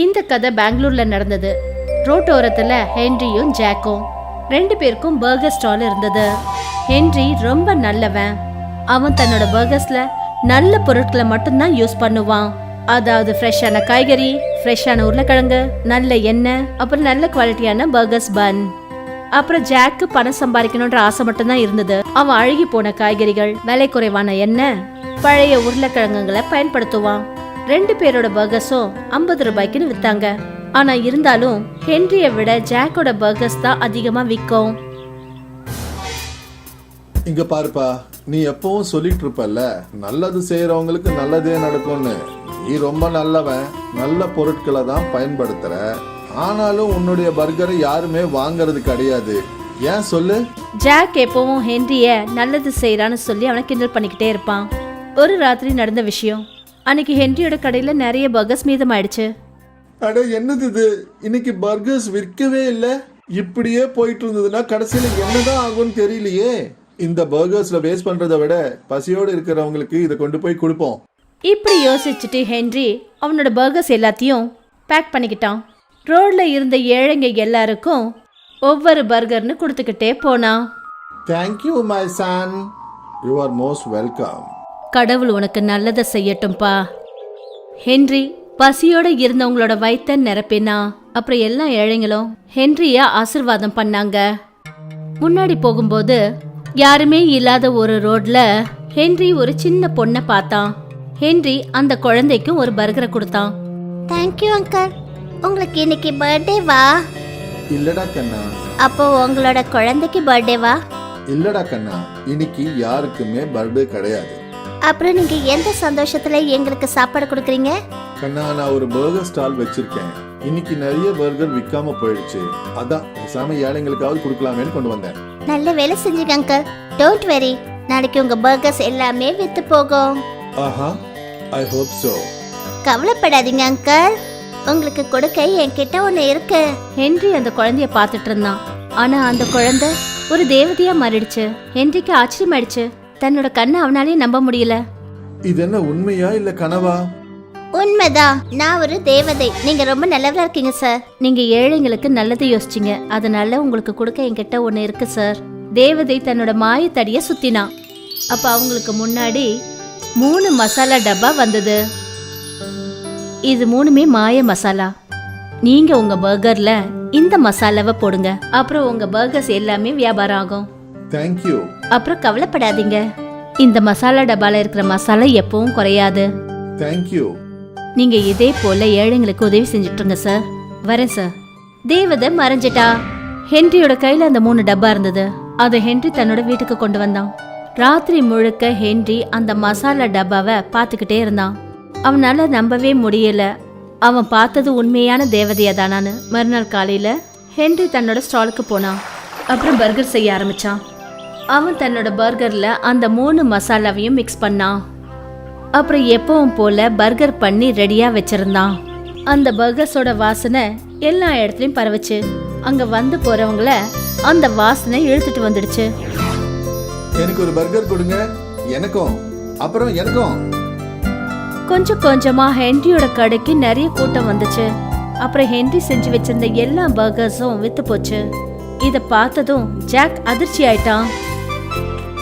இந்த கதை பெங்களூர்ல நடந்தது. ரோட்டோரத்துல ஹென்ரியும் ஜாக்கும். ரெண்டு பேருக்கும் பர்கர் ஸ்டால் இருந்தது. ஹென்றி ரொம்ப நல்லவன். அவன் தன்னோட பர்கர்ஸ்ல நல்ல பொருட்களை மட்டும்தான் யூஸ் பண்ணுவான். அதாவது ஃப்ரெஷ்ஷான காய்கறி ஃப்ரெஷ்ஷான உருளைக்கிழங்கு நல்ல எண்ணெய் அப்புறம் நல்ல குவாலிட்டியான பர்கர்ஸ் பன். அப்புறம் ஜாக்கு பணம் சம்பாதிக்கணுன்ற ஆசை மட்டும்தான் இருந்தது. அவன் அழுகி போன காய்கறிகள் விலை குறைவான எண்ணெய் பழைய உருளைக்கிழங்குகளை பயன்படுத்துவான். ரெண்டு பேரோட பர்கர்ஸும் ஐம்பது ரூபாய்க்குன்னு வித்தாங்க. ஆனா இருந்தாலும் ஹென்ரிய விட ஜாக்கோட பர்கர்ஸ் தான் அதிகமா விற்கும் இங்க பாருப்பா நீ எப்பவும் சொல்லிட்டு இருப்பல்ல நல்லது செய்யறவங்களுக்கு நல்லதே நடக்கும்னு. நீ ரொம்ப நல்லவன் நல்ல பொருட்களை தான் பயன்படுத்துற. ஆனாலும் உன்னுடைய பர்கரை யாருமே வாங்குறது கிடையாது. ஏன் சொல்லு? ஜாக் எப்பவும் ஹென்ரிய நல்லது செய்யறான்னு சொல்லி அவனை கிண்டல் பண்ணிக்கிட்டே இருப்பான். ஒரு ராத்திரி நடந்த விஷயம். அன்னைக்கு ஹென்ரியோட கடையில நிறைய பர்கர்ஸ் மீதமாயிடுச்சு. அட என்னது இது? இன்னைக்கு பர்கர்ஸ் விற்கவே இல்ல. இப்படியே போயிட்டு இருந்ததுன்னா கடைசியில என்னதான் ஆகும்னு தெரியலையே. இந்த பர்கர்ஸ்ல வேஸ்ட் பண்றதை விட பசியோடு இருக்கிறவங்களுக்கு இதை கொண்டு போய் கொடுப்போம். இப்படி யோசிச்சுட்டு ஹென்றி அவனோட பர்கர்ஸ் எல்லாத்தையும் பேக் பண்ணிக்கிட்டான். ரோட்ல இருந்த ஏழைங்க எல்லாருக்கும் ஒவ்வொரு பர்கர்னு கொடுத்துக்கிட்டே போனான். Thank you my son you are most welcome கடவுள் உனக்கு நல்லதை செய்யட்டும்பா. ஹென்றி பசியோட இருந்தவங்களோட வயித்தை நிரப்பினா அப்புறம் எல்லா ஏழைங்களும் ஹென்ரிய ஆசிர்வாதம் பண்ணாங்க. முன்னாடி போகும்போது யாருமே இல்லாத ஒரு ரோட்ல ஹென்றி ஒரு சின்ன பொண்ணை பார்த்தான். ஹென்றி அந்த குழந்தைக்கு ஒரு பர்கரை கொடுத்தான். தேங்க்யூ அங்கிள் உங்களுக்கு இன்னைக்கு பர்த்டேவா இல்லடா கண்ணா. அப்போ உங்களோட குழந்தைக்கு பர்த்டேவா இல்லடா கண்ணா. இன்னைக்கு யாருக்குமே பர்த்டே கிடையாது. அப்புறம் நீங்க எந்த சந்தோஷத்துல எங்களுக்கு சாப்பாடு கொடுக்குறீங்க? கண்ணா நான் ஒரு பர்கர் ஸ்டால் வச்சிருக்கேன். இன்னைக்கு நிறைய பர்கர் விற்காம போயிடுச்சு. அதான் பேசாம ஏழைங்களுக்காவது கொடுக்கலாமேன்னு கொண்டு வந்தேன். நல்ல வேலை செஞ்சீங்க அங்கிள் டோன்ட் வெரி நாளைக்கு உங்க பர்கர்ஸ் எல்லாமே வித்து போகும். ஆஹா ஐ ஹோப் சோ கவலைப்படாதீங்க அங்கிள் உங்களுக்கு கொடுக்க என்கிட்ட ஒண்ணு இருக்கு. ஹென்றி அந்த குழந்தைய பார்த்துட்டு இருந்தான். ஆனா அந்த குழந்தை ஒரு தேவதையா மாறிடுச்சு. ஹென்றிக்கு ஆச்சரியமாயிடுச்சு. தன்னோட கண்ணை அவனாலேயே நம்ப முடியல. இது என்ன உண்மையா இல்ல கனவா? உண்மைதான் நான் ஒரு தேவதை. நீங்க ரொம்ப நல்லவரா இருக்கீங்க சார். நீங்க ஏழைங்களுக்கு நல்லது யோசிச்சீங்க. அதனால உங்களுக்கு கொடுக்க என்கிட்ட ஒண்ணு இருக்கு சார். தேவதை தன்னோட மாயத்தடிய சுத்தினான் அப்ப அவங்களுக்கு முன்னாடி மூணு மசாலா டப்பா வந்தது. இது மூணுமே மாய மசாலா. நீங்க உங்க பர்கர்ல இந்த மசாலாவை போடுங்க. அப்புறம் உங்க பர்கர்ஸ் எல்லாமே வியாபாரம் ஆகும். தேங்க்யூ அப்புறம் கவலைப்படாதீங்க. இந்த மசாலா டப்பால இருக்கிற மசாலா எப்பவும் குறையாது. தேங்க்யூ நீங்க இதே போல ஏழைங்களுக்கு உதவி செஞ்சுட்டுருங்க சார் வரேன் சார் தேவதை மறைஞ்சிட்டா. ஹென்ரியோட கையில அந்த மூணு டப்பா இருந்தது. அதை ஹென்றி தன்னோட வீட்டுக்கு கொண்டு வந்தான். ராத்திரி முழுக்க ஹென்றி அந்த மசாலா டப்பாவை பார்த்துக்கிட்டே இருந்தான். அவனால நம்பவே முடியல. அவன் பார்த்தது உண்மையான தேவதையா தானான்னு. மறுநாள் காலையில ஹென்றி தன்னோட ஸ்டாலுக்கு போனான். அப்புறம் பர்கர் செய்ய ஆரம்பிச்சான். அவன் தன்னோட பர்கர்ல அந்த மூணு மசாலாவையும் மிக்ஸ் பண்ணான் அப்புறம் எப்பவும் போல பர்கர் பண்ணி ரெடியா வச்சிருந்தான். அந்த பர்கர்ஸோட வாசனை எல்லா இடத்துலயும் பரவுச்சு. அங்க வந்து போறவங்கள அந்த வாசனை இழுத்துட்டு வந்துடுச்சு. எனக்கு ஒரு பர்கர் கொடுங்க. எனக்கும். அப்புறம் எனக்கும். கொஞ்சம் கொஞ்சமா ஹென்ரியோட கடைக்கு நிறைய கூட்டம் வந்துச்சு. அப்புறம் ஹென்றி செஞ்சு வச்சிருந்த எல்லா பர்கர்ஸும் வித்து போச்சு. இத பார்த்ததும் ஜாக் அதிர்ச்சி ஆயிட்டான்.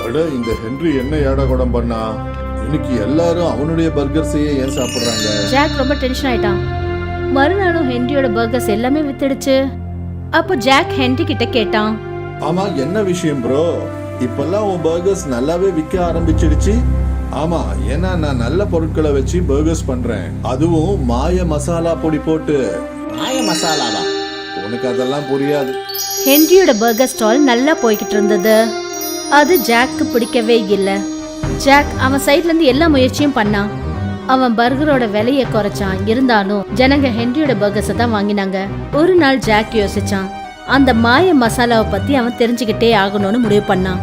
அட இந்த ஹென்றி என்ன ஏடா குடம் பண்ணா? இன்னைக்கு எல்லாரும் அவனுடைய பர்கர்ஸையே ஏன் சாப்பிடுறாங்க? ஜாக் ரொம்ப டென்ஷன் ஆயிட்டான். மறுநாளும் ஹென்ரியோட பர்கர்ஸ் எல்லாமே வித்துடுச்சு. அப்போ ஜாக் ஹென்றி கிட்ட கேட்டான். ஆமா என்ன விஷயம் ப்ரோ இப்பெல்லாம் உன் பர்கர்ஸ் நல்லாவே விற்க ஆரம்பிச்சிடுச்சு. ஆமா ஏன்னா நான் நல்ல பொருட்களை வச்சு பர்கர்ஸ் பண்றேன். அதுவும் மாய மசாலா பொடி போட்டு. மாய மசாலாவா? உனக்கு அதெல்லாம் புரியாது. ஹென்ரியோட பர்கர் ஸ்டால் நல்லா போய்கிட்டு இருந்தது. அது ஜாக்கு பிடிக்கவே இல்லை. ஜாக் அவன் சைட்ல இருந்து எல்லா முயற்சியும் பண்ணான் அவன் பர்கரோட விலையை குறைச்சான். இருந்தாலும் ஜனங்க ஹென்ரியோட பர்கர்ஸை தான் வாங்கினாங்க. ஒரு நாள் ஜாக் யோசிச்சான். அந்த மாய மசாலாவை பத்தி அவன் தெரிஞ்சுக்கிட்டே ஆகணும்னு முடிவு பண்ணான்.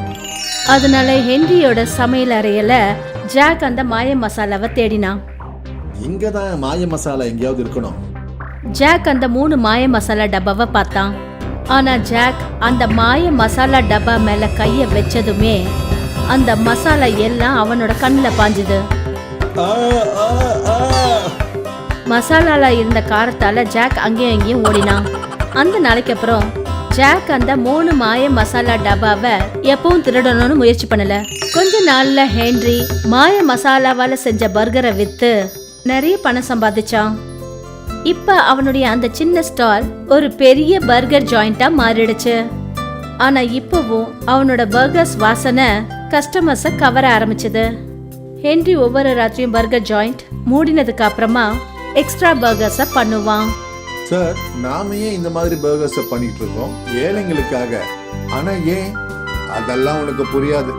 அதனால ஹென்ரியோட சமையல் அறையில ஜாக் அந்த மாய மசாலாவை தேடினான். இங்கதான் மாய மசாலா எங்கேயாவது இருக்கணும். ஜாக் அந்த மூணு மாய மசாலா டப்பாவை பார்த்தான். ஆனா ஜாக் அந்த மாய மசாலா டப்பா மேல கைய வச்சதுமே அந்த மசாலா எல்லாம் அவனோட கண்ணுல பாஞ்சுது. மசாலால இருந்த காரத்தால ஜாக் அங்கேயும் இங்கேயும் ஓடினான். அந்த நாளைக்கு அப்புறம் ஜாக் அந்த மூணு மாய மசாலா டப்பாவை எப்பவும் திருடணும்னு முயற்சி பண்ணல. கொஞ்ச நாள்ல ஹென்றி மாய மசாலாவால செஞ்ச பர்கரை வித்து நிறைய பணம் சம்பாதிச்சான். இப்ப அவனுடைய அந்த சின்ன ஸ்டால் ஒரு பெரிய பர்கர் ஜாயிண்டா மாறிடுச்சு. ஆனா இப்பவும் அவனோட பர்கர்ஸ் வாசனை கஸ்டமர்ஸ கவர ஆரம்பிச்சது. ஹென்றி ஒவ்வொரு ராத்திரியும் பர்கர் ஜாயிண்ட் மூடினதுக்கு அப்புறமா எக்ஸ்ட்ரா பர்கர்ஸ பண்ணுவான். சார் நாம ஏன் இந்த மாதிரி பர்கர்ஸை பண்ணிட்டு இருக்கோம்? ஏழைங்களுக்காக ஆனா ஏன்? அதெல்லாம் உனக்கு புரியாது.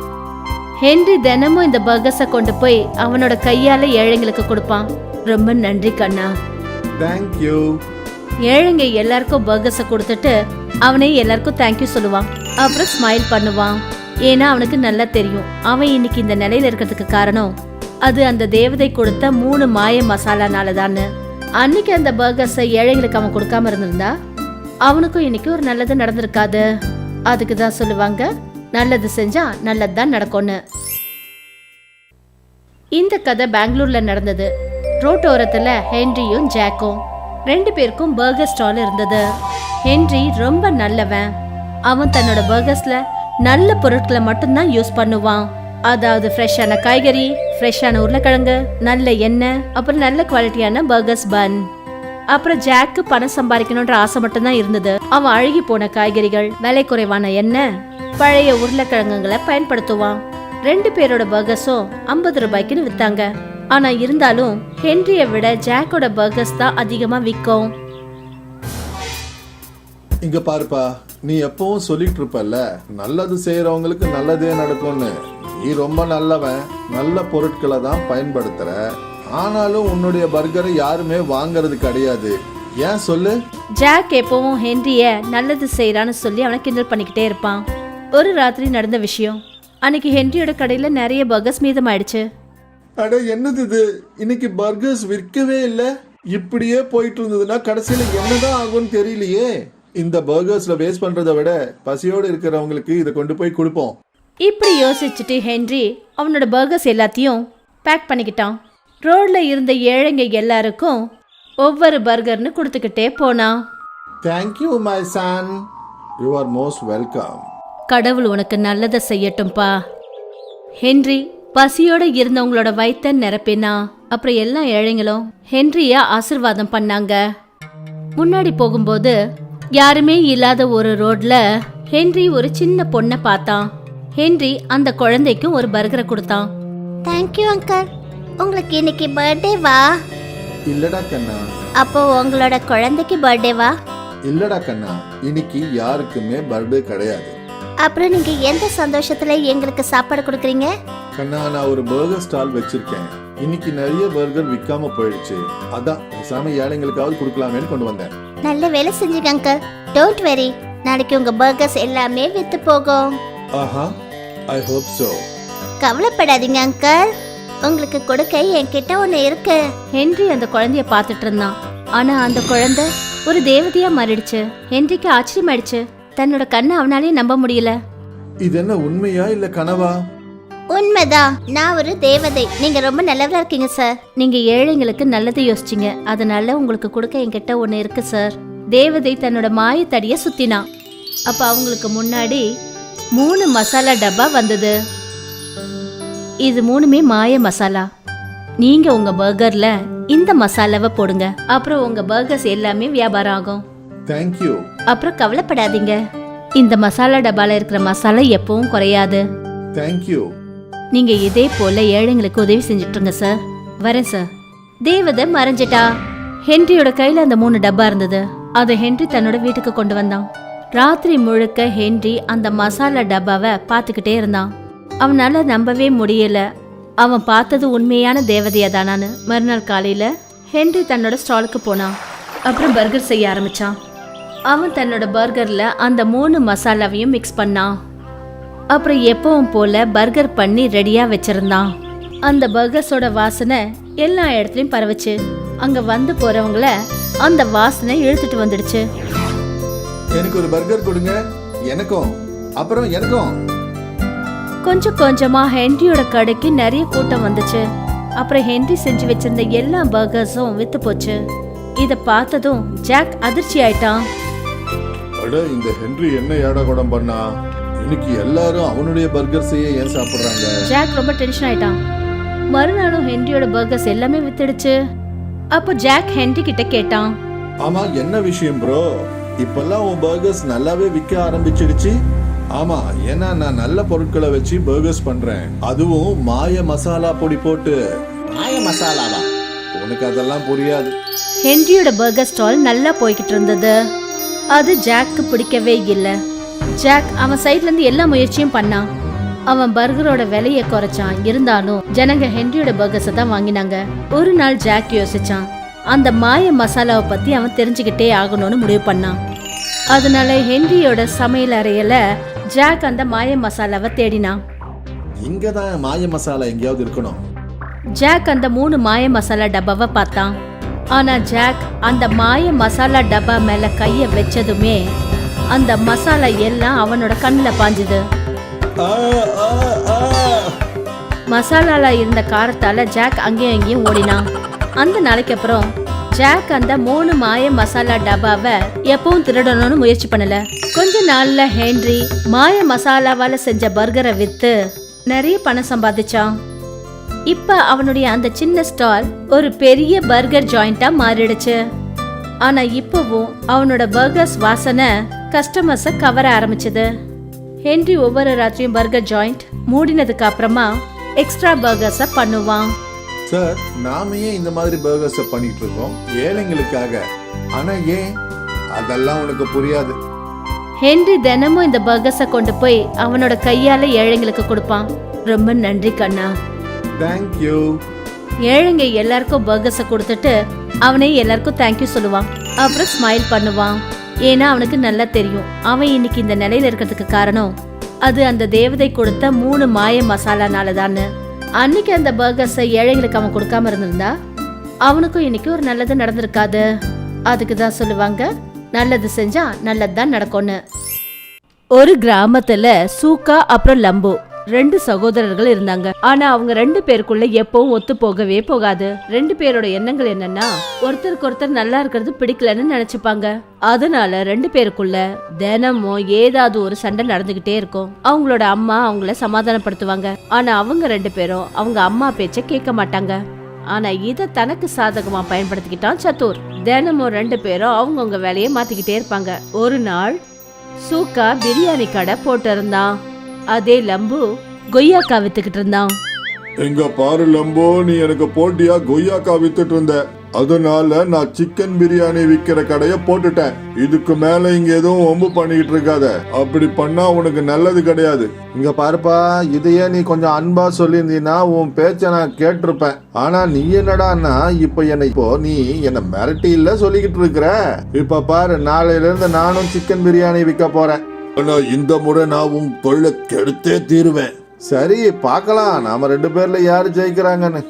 ஹென்றி தினமும் இந்த பர்கர்ஸ கொண்டு போய் அவனோட கையால ஏழைங்களுக்கு கொடுப்பான். ரொம்ப நன்றி கண்ணா. தேங்க்யூ ஏழைங்க எல்லாருக்கும் பர்கர்ஸ கொடுத்துட்டு அவனே எல்லாருக்கும் தேங்க்யூ சொல்லுவான். அப்புறம் ஸ்மைல் பண்ணுவான். ஏன்னா அவனுக்கு நல்லா தெரியும். அவன் இன்னைக்கு இந்த நிலையில இருக்கிறதுக்கு காரணம் அது அந்த தேவதை கொடுத்த மூணு மாய மசாலானால தான்னு அன்னைக்கு அந்த பர்கர்ஸை ஏழைங்களுக்கு அவன் கொடுக்காம இருந்திருந்தா அவனுக்கும் இன்னைக்கு ஒரு நல்லது நடந்திருக்காது. அதுக்கு தான் சொல்லுவாங்க நல்லது செஞ்சா நல்லது தான் நடக்கும்னு. இந்த கதை பெங்களூர்ல நடந்தது. ரோட்டோரத்துல ஹென்ரியும் ஜாக்கும். ரெண்டு பேருக்கும் பர்கர் ஸ்டால் இருந்தது. ஹென்றி ரொம்ப நல்லவன். அவன் தன்னோட பர்கர்ஸ்ல நல்ல பொருட்களை மட்டும்தான் யூஸ் பண்ணுவான். அதாவது ஃப்ரெஷ்ஷான காய்கறி ஃப்ரெஷ்ஷான உருளைக்கிழங்கு நல்ல எண்ணெய் அப்புறம் நல்ல குவாலிட்டியான பர்கர்ஸ் பன். அப்புறம் ஜாக்கு பணம் சம்பாதிக்கணுன்ற ஆசை மட்டும்தான் இருந்தது. அவன் அழுகி போன காய்கறிகள் விலை குறைவான எண்ணெய் பழைய உருளைக்கிழங்குகளை பயன்படுத்துவான். ரெண்டு பேரோட பர்கர்ஸும் ஐம்பது ரூபாய்க்குன்னு வித்தாங்க. ஆனா இருந்தாலும் ஹென்ரிய விட ஜாக்கோட பர்கர்ஸ் தான் அதிகமா விற்கும். இங்க பாருப்பா நீ எப்பவும் சொல்லிட்டு இருப்பல்ல நல்லது செய்யறவங்களுக்கு நல்லதே நடக்கும்னு. நீ ரொம்ப நல்லவன் நல்ல பொருட்களை தான் பயன்படுத்துற. ஆனாலும் உன்னுடைய பர்கரை யாருமே வாங்குறது கிடையாது. ஏன் சொல்லு? ஜாக் எப்பவும் ஹென்ரிய நல்லது செய்யறான்னு சொல்லி அவனை கிண்டல் பண்ணிக்கிட்டே இருப்பான். ஒரு ராத்திரி நடந்த விஷயம். அன்னைக்கு ஹென்ரியோட கடையில நிறைய பர்கர்ஸ் மீதமாயிடுச்சு. அட என்னது இது? இன்னைக்கு பர்கர்ஸ் விற்கவே இல்ல. இப்படியே போயிட்டு இருந்ததுன்னா கடைசியில என்னதான் ஆகும்னு தெரியலையே. இந்த பர்கர்ஸ்ல வேஸ்ட் பண்றதை விட பசியோடு இருக்கிறவங்களுக்கு இதை கொண்டு போய் கொடுப்போம். இப்படி யோசிச்சுட்டு ஹென்றி அவனோட பர்கர்ஸ் எல்லாத்தையும் பேக் பண்ணிக்கிட்டான். ரோட்ல இருந்த ஏழைங்க எல்லாருக்கும் ஒவ்வொரு பர்கர்னு கொடுத்துக்கிட்டே போனான். Thank you my son you are most welcome கடவுள் உனக்கு நல்லதை செய்யட்டும்பா. ஹென்றி பசியோட இருந்தவங்களோட வயித்த நிரப்பினா? அப்புறம் எல்லா ஏழைங்களும் ஹென்ரிய ஆசிர்வாதம் பண்ணாங்க. முன்னாடி போகும்போது யாருமே இல்லாத ஒரு ரோட்ல ஹென்றி ஒரு சின்ன பொண்ணை பார்த்தான். ஹென்றி அந்த குழந்தைக்கும் ஒரு பர்கரை கொடுத்தான். தேங்க்யூ அங்கிள் உங்களுக்கு இன்னைக்கு பர்த்டேவா இல்லடா கண்ணா. அப்போ உங்களோட குழந்தைக்கு பர்த்டேவா இல்லடா கண்ணா. இன்னைக்கு யாருக்குமே பர்த்டே கிடையாது. அப்புறம் நீங்க எந்த சந்தோஷத்துல எங்களுக்கு சாப்பாடு கொடுக்குறீங்க? கண்ணா நான் ஒரு பர்கர் ஸ்டால் வச்சிருக்கேன். இன்னைக்கு நிறைய பர்கர் விற்காம போயிடுச்சு. அதான் பேசாம ஏழைங்களுக்காவது கொடுக்கலாமேன்னு கொண்டு வந்தேன். நல்ல வேலை செஞ்சீங்க அங்கிள் டோன்ட் வெரி நாளைக்கு உங்க பர்கர்ஸ் எல்லாமே வித்து போகும். ஆஹா ஐ ஹோப் so. கவலைப்படாதீங்க அங்கிள் உங்களுக்கு கொடுக்க என்கிட்ட ஒண்ணு இருக்கு. ஹென்றி அந்த குழந்தைய பார்த்துட்டு இருந்தான். ஆனா அந்த குழந்தை ஒரு தேவதையா மாறிடுச்சு. ஹென்றிக்கு ஆச்சரியமாயிடுச்சு. தன்னோட கண்ணை அவனாலே நம்ப முடியல. இது என்ன உண்மையா இல்ல கனவா? உண்மைதான் நான் ஒரு தேவதை. நீங்க ரொம்ப நல்லவரா இருக்கீங்க சார். நீங்க ஏழைங்களுக்கு நல்லதை யோசிச்சீங்க. அதனால உங்களுக்கு கொடுக்க என்கிட்ட ஒண்ணு இருக்கு சார். தேவதை தன்னோட மாயத்தடிய சுத்தினா. அப்ப அவங்களுக்கு முன்னாடி மூணு மசாலா டப்பா வந்தது. இது மூணுமே மாய மசாலா. நீங்க உங்க பர்கர்ல இந்த மசாலாவை போடுங்க. அப்புறம் உங்க பர்கர்ஸ் எல்லாமே வியாபாரம் ஆகும். தேங்க்யூ அப்புறம் கவலைப்படாதீங்க. இந்த மசாலா டப்பால இருக்கிற மசாலா எப்பவும் குறையாது. தேங்க்யூ நீங்க இதே போல ஏழைங்களுக்கு உதவி செஞ்சுட்டுருங்க சார் வரேன் சார் தேவதை மறைஞ்சிட்டா. ஹென்ரியோட கையில அந்த மூணு டப்பா இருந்தது. அதை ஹென்றி தன்னோட வீட்டுக்கு கொண்டு வந்தான். ராத்திரி முழுக்க ஹென்றி அந்த மசாலா டப்பாவை பார்த்துக்கிட்டே இருந்தான். அவனால நம்பவே முடியல. அவன் பார்த்தது உண்மையான தேவதையா தானான்னு. மறுநாள் காலையில ஹென்றி தன்னோட ஸ்டாலுக்கு போனான். அப்புறம் பர்கர் செய்ய ஆரம்பிச்சான். அவன் தன்னோட பர்கர்ல அந்த மூணு மசாலாவையும் மிக்ஸ் பண்ணான் அப்புறம் எப்பவும் போல பர்கர் பண்ணி ரெடியா வச்சிருந்தான். அந்த பர்கர்ஸோட வாசனை எல்லா இடத்துலயும் பரவுச்சு. அங்க வந்து போறவங்கள அந்த வாசனை இழுத்துட்டு வந்துடுச்சு. எனக்கு ஒரு பர்கர் கொடுங்க. எனக்கும். அப்புறம் எனக்கும். கொஞ்சம் கொஞ்சமா ஹென்ரியோட கடைக்கு நிறைய கூட்டம் வந்துச்சு. அப்புறம் ஹென்றி செஞ்சு வச்சிருந்த எல்லா பர்கர்ஸும் வித்து போச்சு. இத பார்த்ததும் ஜாக் அதிர்ச்சி ஆயிட்டான். அட இந்த ஹென்றி என்ன ஏடகுடம் பண்ணா? இன்னைக்கு எல்லாரும் அவனுடைய பர்கர்ஸையே ஏன் சாப்பிடுறாங்க? ஜாக் ரொம்ப டென்ஷன் ஆயிட்டான். மறுநாளும் ஹென்ரியோட பர்கர்ஸ் எல்லாமே வித்துடுச்சு. அப்போ ஜாக் ஹென்றி கிட்ட கேட்டான். ஆமா என்ன விஷயம் ப்ரோ இப்பெல்லாம் உன் பர்கர்ஸ் நல்லாவே விற்க ஆரம்பிச்சிடுச்சு. ஆமா ஏன்னா நான் நல்ல பொருட்களை வச்சு பர்கர்ஸ் பண்றேன். அதுவும் மாய மசாலா பொடி போட்டு. மாய மசாலாவா? உனக்கு அதெல்லாம் புரியாது. ஹென்ரியோட பர்கர் ஸ்டால் நல்லா போய்கிட்டு இருந்தது. அது ஜாக்கு பிடிக்கவே இல்லை. ஜாக் அவன் சைட்ல இருந்து எல்லா முயற்சியும் பண்ணான் அவன் பர்கரோட விலையை குறைச்சான். இருந்தாலும் ஜனங்க ஹென்ரியோட பர்கர்ஸை தான் வாங்கினாங்க. ஒரு நாள் ஜாக் யோசிச்சான். அந்த மாய மசாலாவை பத்தி அவன் தெரிஞ்சுக்கிட்டே ஆகணும்னு முடிவு பண்ணான். அதனால ஹென்ரியோட சமையல் அறையில ஜாக் அந்த மாய மசாலாவை தேடினான். இங்கதான் மாய மசாலா எங்கேயாவது இருக்கணும். ஜாக் அந்த மூணு மாய மசாலா டப்பாவை பார்த்தான். ஆனா ஜாக் அந்த மாய மசாலா டப்பா மேல கைய வச்சதுமே அந்த மசாலா எல்லாம் அவனோட கண்ணில் பாஞ்சுது. மசாலால இருந்த காரத்தால ஜாக் அங்கேயும் இங்கேயும் ஓடினான். அந்த நாளைக்கு அப்புறம் ஜாக் அந்த மூணு மாய மசாலா டப்பாவை எப்பவும் திருடணும்னு முயற்சி பண்ணல. கொஞ்ச நாள்ல ஹென்றி மாய மசாலாவால செஞ்ச பர்கரை வித்து நிறைய பணம் சம்பாதிச்சான். இப்ப அவனுடைய அந்த சின்ன ஸ்டால் ஒரு பெரிய பர்கர் ஜாயிண்டா மாறிடுச்சு. ஆனா இப்பவும் அவனோட பர்கர்ஸ் வாசனை கஸ்டமர்ஸ கவர ஆரம்பிச்சது. ஹென்றி ஒவ்வொரு ராத்திரியும் பர்கர் ஜாயிண்ட் மூடினதுக்கு அப்புறமா எக்ஸ்ட்ரா பர்கர்ஸ பண்ணுவான். சார் நாம ஏன் இந்த மாதிரி பர்கர்ஸை பண்ணிட்டு இருக்கோம்? ஏழைங்களுக்காக ஆனா ஏன்? அதெல்லாம் உனக்கு புரியாது. ஹென்றி தினமும் இந்த பர்கர்ஸ கொண்டு போய் அவனோட கையால ஏழைங்களுக்கு கொடுப்பான். ரொம்ப நன்றி கண்ணா. தேங்க்யூ ஏழைங்க எல்லாருக்கும் பர்கர்ஸ கொடுத்துட்டு அவனே எல்லாருக்கும் தேங்க்யூ சொல்லுவான். அப்புறம் ஸ்மைல் பண்ணுவான். ஏன்னா அவனுக்கு நல்லா தெரியும். அவன் இன்னைக்கு இந்த நிலையில இருக்கிறதுக்கு காரணம் அது அந்த தேவதை கொடுத்த மூணு மாய மசாலானால தான்னு அன்னைக்கு அந்த பர்கர்ஸை ஏழைங்களுக்கு அவன் கொடுக்காம இருந்திருந்தா அவனுக்கும் இன்னைக்கு ஒரு நல்லது நடந்திருக்காது. அதுக்கு தான் சொல்லுவாங்க நல்லது செஞ்சா நல்லது தான் நடக்கும்னு. ஒரு கிராமத்துல சூக்கா அப்புறம் லம்பு. ரெண்டு சகோதரர்கள் இருந்தாங்க. ஆனா அவங்க ரெண்டு பேருக்குள்ள எப்பவும் ஒத்து போகவே போகாது. ரெண்டு பேரோட எண்ணங்கள் என்னன்னா ஒருத்தருக்கு ஒருத்தர் நல்லா இருக்கிறது பிடிக்கலன்னு நினைச்சுப்பாங்க. அதனால ரெண்டு பேருக்குள்ள தினமும் ஏதாவது ஒரு சண்டை நடந்துகிட்டே இருக்கும். அவங்களோட அம்மா அவங்கள சமாதானப்படுத்துவாங்க. ஆனா அவங்க ரெண்டு பேரும் அவங்க அம்மா பேச்ச கேட்க மாட்டாங்க. ஆனா இத தனக்கு சாதகமா பயன்படுத்திக்கிட்டான் சத்தூர். தினமும் ரெண்டு பேரும் அவங்கவுங்க வேலையை மாத்திக்கிட்டே இருப்பாங்க. ஒரு நாள் சூக்கா பிரியாணி கடை போட்டிருந்தான். அதே லம்பு கொய்யாக்கா வித்துக்கிட்டு இருந்தான். எங்க பாரு லம்போ நீ எனக்கு போட்டியா? கொய்யாக்கா வித்துட்டு இருந்த. அதனால நான் சிக்கன் பிரியாணி விக்கிற கடைய போட்டுட்டேன். இதுக்கு மேல இங்க எதுவும் ஒம்பு பண்ணிக்கிட்டு இருக்காத. அப்படி பண்ணா உனக்கு நல்லது கிடையாது. இங்க பாருப்பா இதையே நீ கொஞ்சம் அன்பா சொல்லியிருந்தீன்னா உன் பேச்ச நான் கேட்டிருப்பேன். ஆனா நீ என்னடான்னா இப்ப என்னை இப்போ நீ என்ன மிரட்டி இல்ல சொல்லிக்கிட்டு இருக்கிற. இப்ப பாரு நாளையில இருந்து நானும் சிக்கன் பிரியாணி விற்க போறேன். ஆனா இந்த முறை நான் உன் தொழிலை கெடுத்தே தீருவேன். சரி பார்க்கலாம். நாம ரெண்டு பேர்ல யாரு ஜெயிக்கிறாங்கன்னு.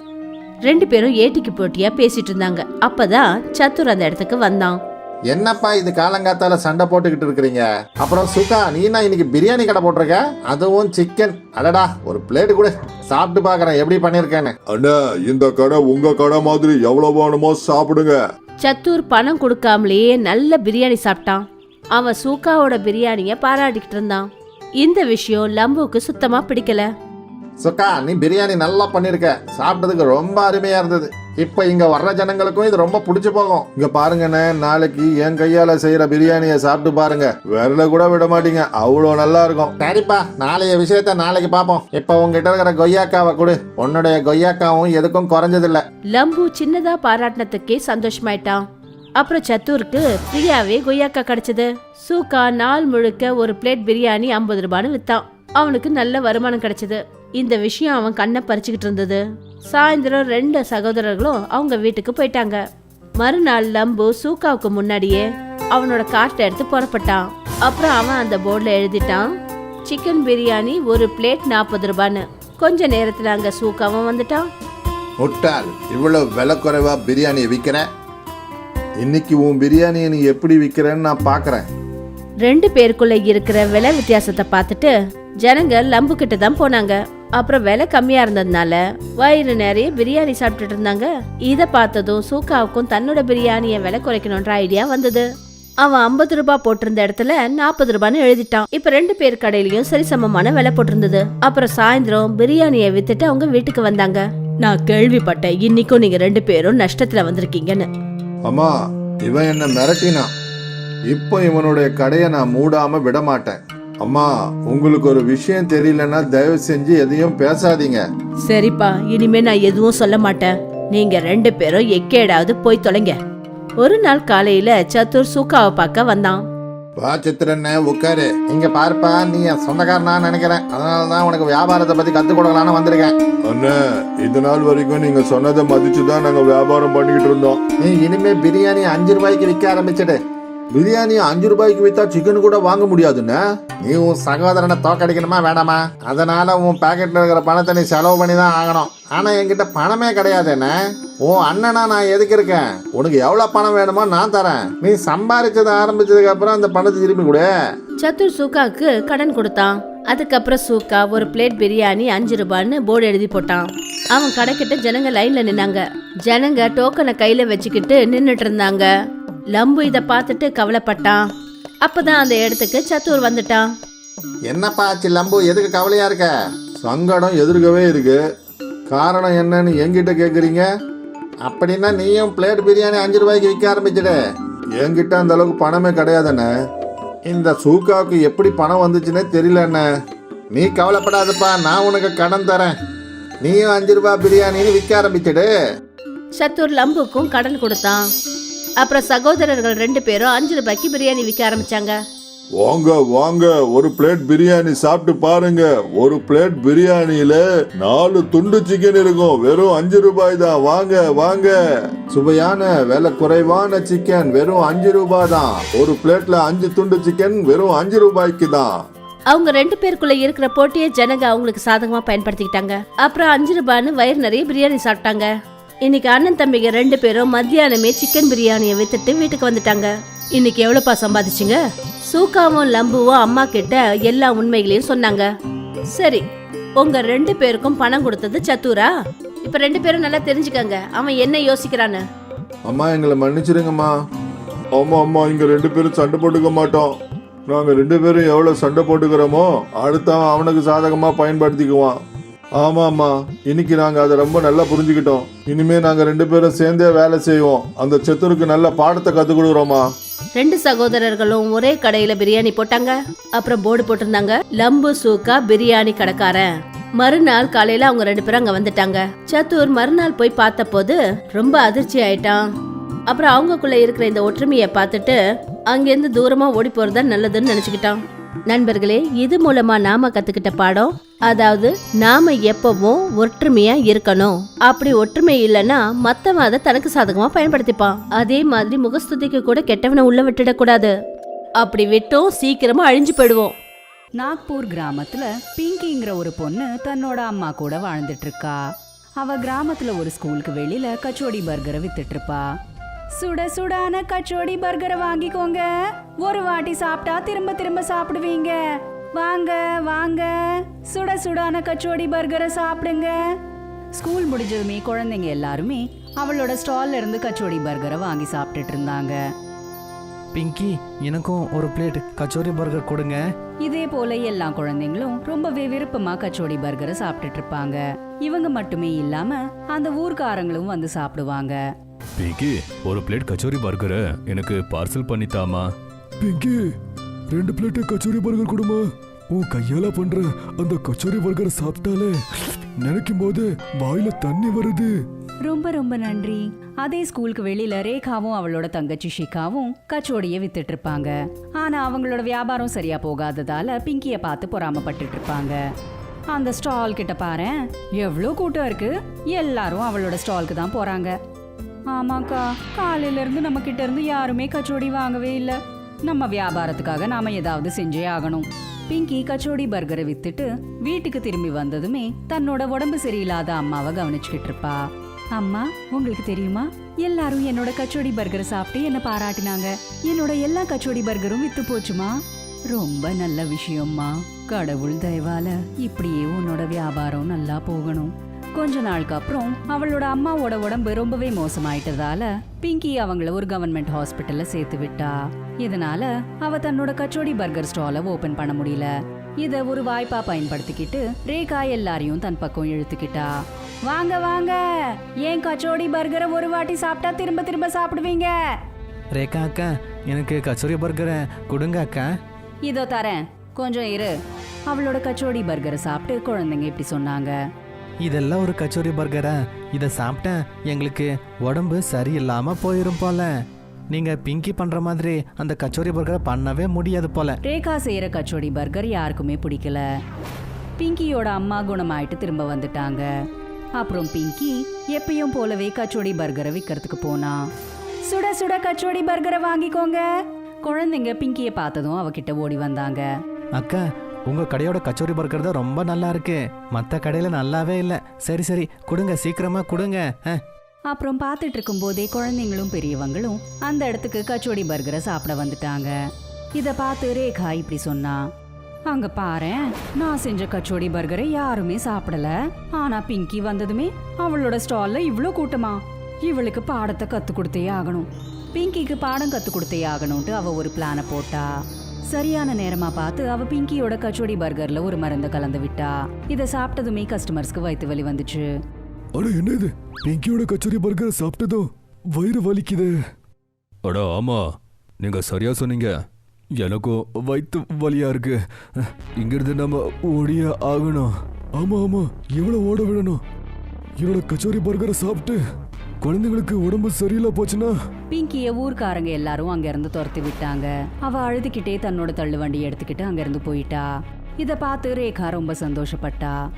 ரெண்டு பேரும் ஏட்டிக்கு போட்டியா பேசிட்டு இருந்தாங்க. அப்பதான் சத்துர் அந்த இடத்துக்கு வந்தான். என்னப்பா இது காலங்காத்தால சண்டை போட்டுக்கிட்டு இருக்கிறீங்க? அப்புறம் சுகா நீனா இன்னைக்கு பிரியாணி கடை போட்டிருக்க? அதுவும் சிக்கன் அடடா ஒரு பிளேட் கூட சாப்பிட்டு பார்க்கறேன். எப்படி பண்ணிருக்கேன்னு. அண்ணா இந்த கடை உங்க கடை மாதிரி எவ்வளவு வேணுமோ சாப்பிடுங்க. சத்தூர் பணம் கொடுக்காமலேயே நல்ல பிரியாணி சாப்பிட்டான். அவன் சூக்காவோட பிரியாணிய பாராட்டிக்கிட்டு இருந்தான். இந்த விஷயம் லம்புக்கு சுத்தமா பிடிக்கல. சுக்கா நீ பிரியாணி நல்லா பண்ணிருக்க. சாப்பிட்டதுக்கு ரொம்ப அருமையா இருந்தது. இப்ப இங்க வர்ற ஜனங்களுக்கும் இது ரொம்ப பிடிச்சு போகும். இங்க பாருங்கண்ணே நாளைக்கு என் கையால செய்யற பிரியாணியை சாப்பிட்டு பாருங்க. விரல கூட விட மாட்டீங்க. அவ்வளோ நல்லா இருக்கும். சரிப்பா நாளைய விஷயத்த நாளைக்கு பார்ப்போம் இப்ப உங்ககிட்ட இருக்கிற கொய்யாக்காவை கொடு. உன்னுடைய கொய்யாக்காவும் எதுக்கும் குறைஞ்சதில்ல. லம்பு சின்னதா பாராட்டினத்துக்கே சந்தோஷமாயிட்டான். அப்புறம் சத்தூருக்கு ஃப்ரீயாவே கொய்யாக்கா கிடைச்சது. சூக்கா நாள் முழுக்க ஒரு பிளேட் பிரியாணி ஐம்பது ரூபான்னு வித்தான். அவனுக்கு நல்ல வருமானம் கிடைச்சது. இந்த விஷயம் அவன் கண்ணை பறிச்சுக்கிட்டு இருந்தது. சாயந்தரம் ரெண்டு சகோதரர்களும் அவங்க வீட்டுக்கு போயிட்டாங்க. மறுநாள் லம்பு சூக்காவுக்கு முன்னாடியே அவனோட கார்ட்டை எடுத்து புறப்பட்டான். அப்புறம் அவன் அந்த போர்டில் எழுதிட்டான் சிக்கன் பிரியாணி ஒரு பிளேட் நாற்பது ரூபான்னு. கொஞ்ச நேரத்தில் அங்கே சூக்காவும் வந்துட்டான். முட்டாள் இவ்வளவு விலை குறைவா பிரியாணி விற்கிறேன் இன்னைக்கு உன் பிரியாணியை நீ எப்படி விற்கிறேன்னு நான் பார்க்கறேன் ரெண்டு பேருக்குள்ள இருக்கிற விலை வித்தியாசத்தை பார்த்துட்டு ஜனங்க லம்பு கிட்ட தான் போனாங்க. அப்புறம் விலை கம்மியா இருந்ததுனால வயிறு நிறைய பிரியாணி சாப்பிட்டுட்டு இருந்தாங்க. இத பார்த்ததும் சூக்காவுக்கும் தன்னோட பிரியாணியை விலை குறைக்கணும்ன்ற ஐடியா வந்தது. அவன் ஐம்பது ரூபாய் போட்டிருந்த இடத்துல நாற்பது ரூபான்னு எழுதிட்டான். இப்ப ரெண்டு பேர் கடையிலயும் சரிசமமான விலை போட்டிருந்தது. அப்புறம் சாயந்தரம் பிரியாணியை வித்துட்டு அவங்க வீட்டுக்கு வந்தாங்க. நான் கேள்விப்பட்டேன். இன்னைக்கும் நீங்க ரெண்டு பேரும் நஷ்டத்துல வந்திருக்கீங்கன்னு. அம்மா இவன் என்ன மிரட்டினான் இப்போ இவனுடைய கடையை நான் மூடாம விட மாட்டேன் அம்மா உங்களுக்கு ஒரு விஷயம் தெரியலன்னா தயவு செஞ்சு எதையும் பேசாதீங்க. சரிப்பா இனிமே நான் எதுவும் சொல்ல மாட்டேன். நீங்க ரெண்டு பேரும் எக்கேடாவது போய் தொலைங்க. ஒரு நாள் காலையில சத்துர் சூக்காவை பார்க்க வந்தான். வா சித்திரண்ணே உட்காரு. இங்க பாருப்பா நீ என் சொந்தக்காரனா நினைக்கிறேன். அதனால தான் உனக்கு வியாபாரத்தை பத்தி கத்துக் கொடுக்கலான்னு வந்திருக்கேன். அண்ணே இது நாள் வரைக்கும் நீங்க சொன்னதை மதிச்சு தான் நாங்க வியாபாரம் பண்ணிக்கிட்டு இருந்தோம். நீ இனிமே பிரியாணி அஞ்சு ரூபாய்க்கு விற்க ஆரம்பிச்சிடு. பிரியாணி அஞ்சு ரூபாய்க்கு வித்தா சிக்கன் கூட வாங்க முடியாதுண்ணே நீ உன் சகோதரனை தோக்கடிக்கணுமா வேண்டாமா அதனால உன் பாக்கெட்ல இருக்கிற பணத்தை நீ செலவு பண்ணி தான் ஆகணும். ஆனா என்கிட்ட பணமே கிடையாது என்ன உன் அண்ணனா நான் எதுக்கு இருக்கேன்? உனக்கு எவ்வளவு பணம் வேணுமோ நான் தரேன். நீ சம்பாரிச்சதை ஆரம்பிச்சதுக்கு அப்புறம் அந்த பணத்தை திரும்பி கொடு. சத்துர் சூக்காக்கு கடன் கொடுத்தான். அதுக்கப்புறம் சூக்கா ஒரு பிளேட் பிரியாணி அஞ்சு ரூபான்னு போர்டு எழுதி போட்டான். அவன் கடைக்கிட்ட ஜனங்க லைன்ல நின்னாங்க. ஜனங்க டோக்கனை கையில வச்சுக்கிட்டு நின்னுட்டு இருந்தாங்க. லம்பு இத பார்த்துட்டு கவலைப்பட்டான். அப்பதான் அந்த இடத்துக்கு சத்துர் வந்துட்டான். என்னப்பா ஆச்சு லம்பு? எதுக்கு கவலையா இருக்க? சங்கடம் எதிர்க்கவே இருக்கு. காரணம் என்னன்னு என்கிட்ட கேக்குறீங்க? அப்படின்னா நீயும் பிளேட் பிரியாணி அஞ்சு ரூபாய்க்கு விற்க ஆரம்பிச்சிடு. என்கிட்ட அந்த அளவுக்கு பணமே கிடையாதுண்ணே. இந்த சூக்காவுக்கு எப்படி பணம் வந்துச்சுன்னே தெரியல அண்ணே நீ கவலைப்படாதப்பா நான் உனக்கு கடன் தரேன். நீயும் அஞ்சு ரூபாய் பிரியாணின்னு விற்க ஆரம்பிச்சிடு. சத்துர் லம்புக்கும் கடன் கொடுத்தான். அப்புறம் சகோதரர்கள் ரெண்டு பேரும் அஞ்சு ரூபாய்க்கு பிரியாணி விற்க ஆரம்பிச்சாங்க. வாங்க வாங்க ஒரு பிளேட் பிரியாணி சாப்பிட்டு பாருங்க. ஒரு பிளேட் பிரியாணியில நாலு துண்டு சிக்கன் இருக்கும். வெறும் அஞ்சு ரூபாய் தான். வாங்க வாங்க. சுவையான விலை குறைவான சிக்கன் வெறும் அஞ்சு ரூபாய் தான். ஒரு பிளேட்ல அஞ்சு துண்டு சிக்கன் வெறும் அஞ்சு ரூபாய்க்கு தான். அவங்க ரெண்டு பேருக்குள்ள இருக்கிற போட்டியை ஜனங்க அவங்களுக்கு சாதகமா பயன்படுத்திக்கிட்டாங்க. அப்புறம் அஞ்சு ரூபான்னு வயிறு நிறைய பிரியாணி சாப்பிட்டாங்க. இன்னைக்கு அண்ணன் தம்பிங்க ரெண்டு பேரும் மத்தியானமே சிக்கன் பிரியாணியை வித்துட்டு வீட்டுக்கு வந்துட்டாங்க. இன்னைக்கு எவ்வளோப்பா சம்பாதிச்சிங்க? சூக்காவும் லம்புவும் அம்மா கிட்ட எல்லா உண்மைகளையும் சொன்னாங்க. சரி உங்க ரெண்டு பேருக்கும் பணம் கொடுத்தது சத்தூரா? இப்ப ரெண்டு பேரும் நல்லா தெரிஞ்சுக்கங்க. அவன் என்ன யோசிக்கிறான்னு? அம்மா எங்களை மன்னிச்சிருங்கம்மா. ஆமா அம்மா இங்க ரெண்டு பேரும் சண்டை போட்டுக்க மாட்டோம். நாங்க ரெண்டு பேரும் எவ்வளவு சண்டை போட்டுக்கிறோமோ அடுத்தவன் அவனுக்கு சாதகமா பயன்படுத்திக்குவான். ஆமா அம்மா இன்னைக்கு நாங்க அதை ரொம்ப நல்லா புரிஞ்சுக்கிட்டோம். இனிமே நாங்க ரெண்டு பேரும் சேர்ந்தே வேலை செய்வோம். அந்த செத்துருக்கு நல்ல பாடத்தை கத்து கொடுக்குறோமா ரெண்டு சகோதரர்களும் ஒரே கடையில பிரியாணி போட்டாங்க. அப்புறம் போர்டு போட்டிருந்தாங்க. லம்பு சூக்கா பிரியாணி கடைக்காரன். மறுநாள் காலையில அவங்க ரெண்டு பேரும் அங்க வந்துட்டாங்க. சத்துர் மறுநாள் போய் பார்த்தபோது ரொம்ப அதிர்ச்சி ஆயிட்டான். அப்புறம் அவங்கக்குள்ள இருக்கிற இந்த ஒற்றுமையை பார்த்துட்டு அங்கிருந்து தூரமா ஓடி போறதா நல்லதுன்னு நினைச்சுக்கிட்டான். நண்பர்களே இது மூலமா நாம கத்துக்கிட்ட பாடம் அதாவது நாம எப்பவும் ஒற்றுமையா இருக்கணும். அப்படி ஒற்றுமை இல்லைன்னா மத்தவன் அதை தனக்கு சாதகமா பயன்படுத்திப்பான். அதே மாதிரி முகஸ்துதிக்கு கூட கெட்டவனை உள்ள விட்டுடக் கூடாது அப்படி விட்டோம் சீக்கிரமா அழிஞ்சு போயிடுவோம். நாக்பூர் கிராமத்துல பிங்கிங்கிற ஒரு பொண்ணு தன்னோட அம்மா கூட வாழ்ந்துட்டு இருக்கா. அவ கிராமத்துல ஒரு ஸ்கூலுக்கு வெளியில கச்சோடி பர்கரை வித்துட்டு இருப்பா. சுட சுடான கச்சோடி பர்கரை வாங்கிக்கோங்க. ஒரு வாட்டி சாப்பிட்டா திரும்ப திரும்ப சாப்பிடுவீங்க. வாங்க வாங்க. சுட சுடான கச்சோடி பர்கரை சாப்பிடுங்க. ஸ்கூல் முடிஞ்சதுமே குழந்தைங்க எல்லாருமே அவளோட ஸ்டால்ல இருந்து கச்சோடி பர்கரை வாங்கி சாப்பிட்டுட்டு இருந்தாங்க. பிங்கி எனக்கும் ஒரு பிளேட் கச்சோரி பர்கர் கொடுங்க. இதே போல எல்லா குழந்தைங்களும் ரொம்பவே விருப்பமா கச்சோடி பர்கரை சாப்பிட்டுட்டு இருப்பாங்க. இவங்க மட்டுமே இல்லாம அந்த ஊர்க்காரங்களும் வந்து சாப்பிடுவாங்க. பிங்கி ஒரு பிளேட் கச்சோரி பர்கரை. எனக்கு பார்சல் பண்ணித்தாமா? பிங்கி ரெண்டு பிளேட் கச்சோரி பர்கர் கொடுமா. உன் கையால பண்ற அந்த கச்சோரி பர்கர் சாப்பிட்டாலே நினைக்கும் போது வாயில தண்ணி வருது. ரொம்ப ரொம்ப நன்றி. அதே ஸ்கூலுக்கு வெளியில ரேகாவும் அவளோட தங்கச்சி ஷிகாவும் கச்சோடியை வித்துட்டு இருப்பாங்க. ஆனா அவங்களோட வியாபாரம் சரியா போகாததால பிங்கிய பார்த்து பொறாமப்பட்டுட்டு இருப்பாங்க. அந்த ஸ்டால் கிட்ட பாரு எவ்வளோ கூட்டம் இருக்கு. எல்லாரும் அவளோட ஸ்டாலுக்கு தான் போறாங்க. ஆமாக்கா காலையில இருந்து நம்ம இருந்து யாருமே கச்சோடி வாங்கவே இல்லை. நம்ம வியாபாரத்துக்காக நாம் ஏதாவது செஞ்சே ஆகணும். பிங்கி கச்சோடி பர்கரை வித்துட்டு வீட்டுக்கு திரும்பி வந்ததுமே தன்னோட உடம்பு சரியில்லாத அம்மாவை கவனிச்சுக்கிட்டு இருப்பா. அம்மா உங்களுக்கு தெரியுமா? எல்லாரும் என்னோட கச்சோடி பர்கரை சாப்பிட்டு என்ன பாராட்டினாங்க. என்னோட எல்லா கச்சோடி பர்கரும் வித்து போச்சுமா? ரொம்ப நல்ல விஷயம்மா. கடவுள் தயவால இப்படியே உன்னோட வியாபாரம் நல்லா போகணும். கொஞ்ச நாளுக்கு அப்புறம் அவளோட அம்மாவோட உடம்பு ரொம்பவே மோசமாயிட்டதால பிங்கி அவங்கள ஒரு கவர்மெண்ட் ஹாஸ்பிட்டல்ல சேர்த்து விட்டா. இதனால அவ தன்னோட கச்சோடி பர்கர் ஸ்டாலை ஓபன் பண்ண முடியல. இத ஒரு வாய்ப்பா பயன்படுத்திக்கிட்டு ரேகா எல்லாரையும் தன் பக்கம் இழுத்துக்கிட்டா. வாங்க வாங்க. ஏன் கச்சோடி பர்கரை ஒரு வாட்டி சாப்பிட்டா திரும்ப திரும்ப சாப்பிடுவீங்க? ரேகா அக்கா எனக்கு கச்சோரி பர்கரை கொடுங்க அக்கா. இதோ தரேன். கொஞ்சம் இரு. அவளோட கச்சோடி பர்கரை சாப்பிட்டு குழந்தைங்க இப்படி சொன்னாங்க. இதெல்லாம் ஒரு கச்சோரி பர்கரா. இதை சாப்பிட்டா எங்களுக்கு உடம்பு சரியில்லாம போயிரும் போல. நீங்க பிங்கி பண்ற மாதிரி அந்த கச்சோரி பர்கரை பண்ணவே முடியாது போல. ரேகா செய்யற கச்சோடி பர்கர் யாருக்குமே பிடிக்கல. பிங்கியோட அம்மா குணமாயிட்டு திரும்ப வந்துட்டாங்க. அப்புறம் பிங்கி எப்பயும் போலவே கச்சோடி பர்கரை விற்கிறதுக்கு போனா. சுட சுட கச்சோடி பர்கரை வாங்கிக்கோங்க. குழந்தைங்க பிங்கிய பார்த்ததும் அவகிட்ட ஓடி வந்தாங்க. அக்கா உங்கள் கடையோட கச்சோரி பர்கர் தான் ரொம்ப நல்லா இருக்கு. மற்ற கடையில் நல்லாவே இல்லை. சரி சரி. கொடுங்க சீக்கிரமாக கொடுங்க. அப்புறம் பார்த்துட்டு இருக்கும்போதே குழந்தைங்களும் பெரியவங்களும் அந்த இடத்துக்கு கச்சோடி பர்கரை சாப்பிட வந்துட்டாங்க. இதை பார்த்து ரேகா இப்படி சொன்னா. அங்க பாரேன் நான் செஞ்ச கச்சோடி பர்கரை யாருமே சாப்பிடல. ஆனா பிங்கி வந்ததுமே அவளோட ஸ்டால்ல இவ்வளோ கூட்டமா. இவளுக்கு பாடத்தை கத்து கொடுத்தே ஆகணும். பிங்கிக்கு பாடம் கத்து கொடுத்தே ஆகணும்ட்டு அவ ஒரு பிளான போட்டா. சரியான நேரமா பார்த்து அவ பிங்கியோட கச்சோடி பர்கர்ல ஒரு மருந்தை கலந்து விட்டா. இத சாப்பிட்டதுமே கஸ்டமர்ஸ்க்கு வயிற்று வலி வந்துச்சு. அட என்ன இது பிங்கியோட கச்சோரி பர்கர் சாப்பிட்டதும் வயிறு வலிக்குது. அட ஆமா. நீங்க சரியா சொன்னீங்க. எனக்கும் வயிற்று வலியா இருக்கு. இங்கிருந்து நம்ம ஓடியே ஆகணும். ஆமா ஆமா. எவ்வளவு ஓட விடணும். என்னோட கச்சோரி பர்கரை சாப்பிட்டு குழந்தைங்களுக்கு உடம்பு சரியில்லை போச்சுன்னா? பிங்கிய ஊர்க்காரங்க எல்லாரும் அங்க இருந்து துரத்தி விட்டாங்க. அவ அழுதுகிட்டே தன்னோட தள்ளு வண்டியை எடுத்துக்கிட்டு அங்க இருந்து போயிட்டா. இத பார்த்து ரேகா ரொம்ப சந்தோஷப்பட்டா.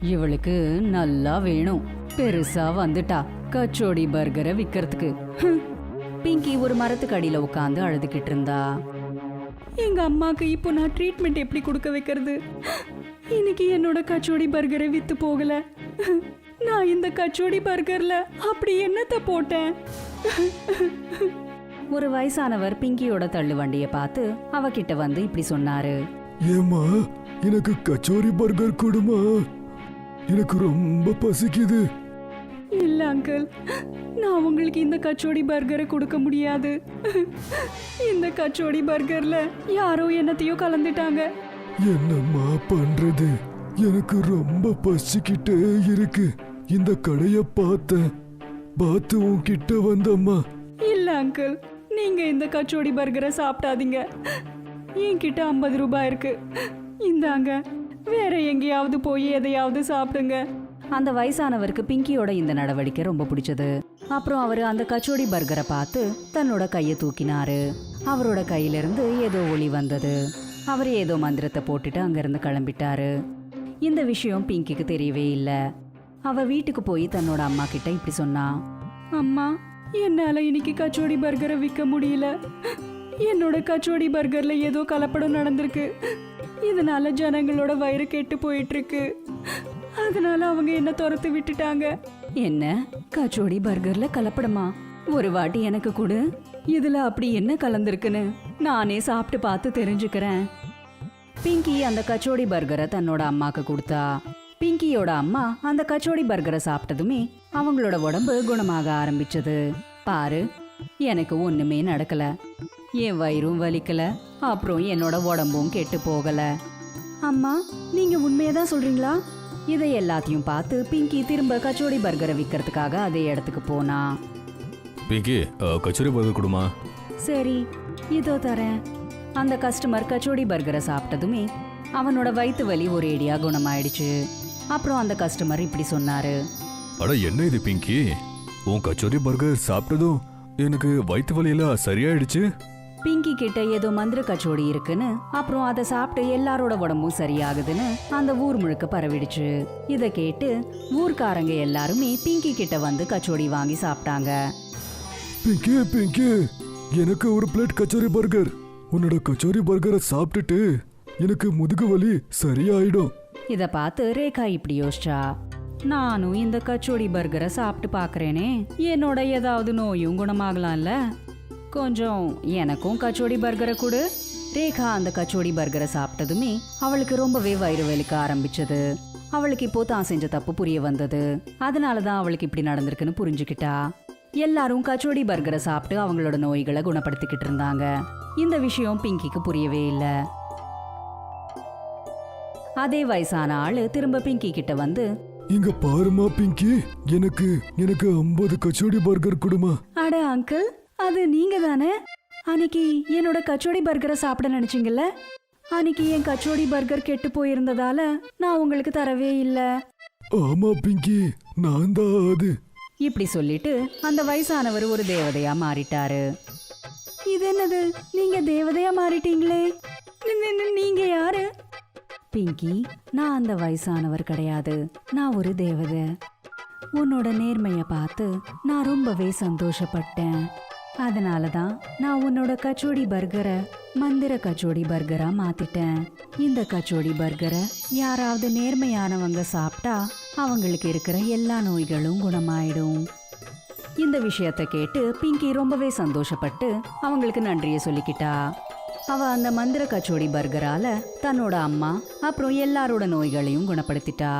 இவளுக்கு நல்லா வேணும். பெருசா வந்துட்டா. கச்சோடி பர்கரை விக்கிறதுக்கு. பிங்கி ஒரு மரத்துக்கு அடியில உட்காந்து அழுதுகிட்டு இருந்தா. எங்க அம்மாக்கு இப்போ நான் ட்ரீட்மெண்ட் எப்படி கொடுக்க வைக்கிறது? இன்னைக்கு என்னோட கச்சோடி பர்கரை வித்து போகல. நான் இந்த கச்சோடி பர்கர்ல அப்படி என்னத்த போட்டேன்? ஒரு வயசானவர் பிங்கியோட தள்ளு வண்டிய பார்த்து அவகிட்ட வந்து இப்படி சொன்னாரு. ஏம்மா எனக்கு கச்சோரி பர்கர் கொடுமா? எனக்கு ரொம்ப பசிக்குது. இல்ல அங்கிள் நான் உங்களுக்கு இந்த கச்சோடி பர்கரை கொடுக்க முடியாது. இந்த கச்சோடி பர்கர்ல யாரோ என்னத்தையோ கலந்துட்டாங்க. என்னம்மா பண்றது? எனக்கு ரொம்ப பசிக்கிட்டே இருக்கு. இந்த கடைய பார்த்தேன். பார்த்து உன்கிட்ட வந்தம்மா. இல்ல அங்கிள் நீங்க இந்த கச்சோடி பர்கரை சாப்பிடாதீங்க. என்கிட்ட ஐம்பது ரூபாய் இருக்கு. இந்தாங்க. வேற எங்கேயாவது போய் எதையாவது சாப்பிடுங்க. அந்த வயசானவருக்கு பிங்கியோட இந்த நடவடிக்கை ரொம்ப பிடிச்சது. அப்புறம் அவர் அந்த கச்சோடி பர்கரை பார்த்து தன்னோட கையை தூக்கினாரு. அவரோட கையிலிருந்து ஏதோ ஒளி வந்தது. அவர் ஏதோ மந்திரத்தை போட்டுட்டு அங்கிருந்து கிளம்பிட்டாரு. இந்த விஷயம் பிங்கிக்கு தெரியவே இல்லை. அவ வீட்டுக்கு போய் தன்னோட அம்மா கிட்ட இப்படி சொன்னா அம்மா என்னால இன்னைக்கு கச்சோடி பர்கரை விற்க முடியல. என்னோட கச்சோடி பர்கர்ல ஏதோ கலப்படம் நடந்திருக்கு. இதனால ஜனங்களோட வயிறு கெட்டு போயிட்டு இருக்கு அதனால அவங்க என்ன துரத்து விட்டுட்டாங்க. என்ன? கச்சோடி பர்கர்ல கலப்படமா? ஒரு வாட்டி எனக்கு கொடு. இதுல அப்படி என்ன கலந்திருக்குன்னு நானே சாப்பிட்டு பார்த்து தெரிஞ்சுக்கிறேன். பிங்கி அந்த கச்சோடி பர்கரை தன்னோட அம்மாக்கு கொடுத்தா பிங்கியோட அம்மா அந்த கச்சோடி பர்கரை சாப்பிட்டதுமே அவங்களோட உடம்பு குணமாக ஆரம்பிச்சது. பாரு எனக்கு ஒண்ணுமே நடக்கல. என் வயிறும் வலிக்கல. அப்புறம் என்னோட உடம்பும் கெட்டு போகல. அம்மா நீங்க உண்மையதான் சொல்றீங்களா? இதை எல்லாத்தையும் பார்த்து பிங்கி திரும்ப கச்சோடி பர்கரை விற்கிறதுக்காக அதே இடத்துக்கு போனா. பிங்கி அஹ், கச்சோரி பர்கர் கொடுமா? சரி இதோ தரேன். அந்த கஸ்டமர் கச்சோடி பர்கரை சாப்பிட்டதுமே அவனோட வயிற்று வலி ஒரேடியா குணமாயிடுச்சு. அப்புறம் அந்த கஸ்டமர் இப்படி சொன்னாரு. அட என்ன இது பிங்கி? உன் கச்சோரி பர்கர் சாப்பிட்டதும் எனக்கு வயிற்று வலியெல்லாம் சரியாயிடுச்சு. பிங்கி கிட்ட ஏதோ மந்திர கச்சோடி இருக்குன்னு அப்புறம் அதை சாப்பிட்டு எல்லாரோட உடம்பும் சரியாகுதுன்னு அந்த ஊர் முழுக்க பரவிடுச்சு. இத கேட்டு ஊர்க்காரங்க எல்லாருமே பிங்கி கிட்ட வந்து கச்சோடி வாங்கி சாப்பிட்டாங்க. பிங்கி பிங்கி எனக்கு ஒரு பிளேட் கச்சோரி பர்கர் உன்னோட கச்சோரி பர்கரை சாப்பிட்டுட்டு எனக்கு முதுகு வலி சரியாயிடும். இதை பார்த்து ரேகா இப்படி யோசிச்சா. நானும் இந்த கச்சோடி பர்கரை சாப்பிட்டு பார்க்குறேனே. என்னோட ஏதாவது நோயும் குணமாகலாம்ல? கொஞ்சம் எனக்கும் கச்சோடி பர்கரை கொடு. ரேகா அந்த கச்சோடி பர்கரை சாப்பிட்டதுமே அவளுக்கு ரொம்பவே வயிறு வலிக்க ஆரம்பிச்சது. அவளுக்கு இப்போ தான் செஞ்ச தப்பு புரிய வந்தது. அதனால தான் அவளுக்கு இப்படி நடந்திருக்குன்னு புரிஞ்சுக்கிட்டா. எல்லாரும் கச்சோடி பர்கரை சாப்பிட்டு அவங்களோட நோய்களை குணப்படுத்திக்கிட்டு இருந்தாங்க. இந்த விஷயம் பிங்கிக்கு புரியவே இல்லை. அதே வயசான ஆளு திரும்ப பிங்கி கிட்ட வந்து இங்க பாருமா பிங்கி எனக்கு எனக்கு ஐம்பது கச்சோடி பர்கர் கொடுமா. அட அங்கிள் அது நீங்க தானே அன்னைக்கு என்னோட கச்சோடி பர்கரை சாப்பிட நினைச்சீங்கல்ல? அன்னைக்கு என் கச்சோடி பர்கர் கெட்டு போயிருந்ததால நான் உங்களுக்கு தரவே இல்லை. ஆமா பிங்கி நான் தான் அது. இப்படி சொல்லிட்டு அந்த வயசானவர் ஒரு தேவதையா மாறிட்டாரு. இது என்னது? நீங்க தேவதையா மாறிட்டீங்களே. நீங்க யாரு? பிங்கி நான் அந்த வயசானவர் கிடையாது. நான் ஒரு தேவதை. உன்னோட நேர்மையை பார்த்து நான் ரொம்பவே சந்தோஷப்பட்டேன். அதனால தான் நான் உன்னோட கச்சோடி பர்கரை மந்திர கச்சோடி பர்கரா மாத்திட்டேன். இந்த கச்சோடி பர்கரை யாராவது நேர்மையானவங்க சாப்பிட்டா அவங்களுக்கு இருக்கிற எல்லா நோய்களும் குணமாயிடும். இந்த விஷயத்த கேட்டு பிங்கி ரொம்பவே சந்தோஷப்பட்டு அவங்களுக்கு நன்றியை சொல்லிக்கிட்டா. அவ அந்த மந்திர கச்சோடி பர்கரால தன்னோட அம்மா அப்புறம் எல்லாரோட நோய்களையும் குணப்படுத்திட்டா.